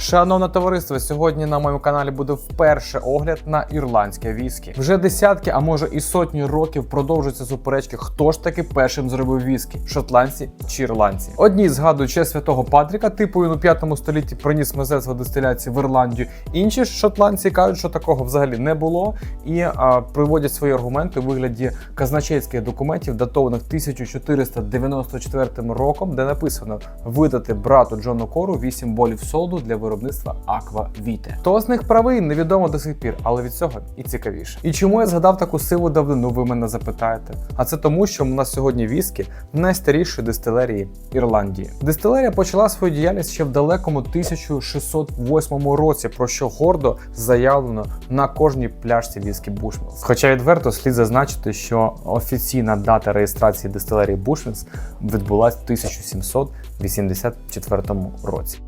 Шановне товариство, сьогодні на моєму каналі буде вперше огляд на ірландське віскі. Вже десятки, а може і сотні років продовжуються суперечки, хто ж таки першим зробив віскі шотландці чи ірландці. Одні згадують ще святого Патріка, типу він у 5 столітті приніс мистецтво дистиляції в Ірландію. Інші ж шотландці кажуть, що такого взагалі не було, і а, приводять свої аргументи у вигляді казначейських документів, датованих 1494 роком, де написано видати брату Джону Кору 8 болів солоду для виробництва Аква Віте. Хто з них правий, невідомо до сих пір, але від цього і цікавіше. І чому я згадав таку сиву давнину, ви мене запитаєте? А це тому, що у нас сьогодні віскі найстарішої дистилерії Ірландії. Дистилерія почала свою діяльність ще в далекому 1608 році, про що гордо заявлено на кожній пляшці віскі Бушмілс. Хоча відверто слід зазначити, що офіційна дата реєстрації дистилерії Бушмілс відбулась в 1784 році.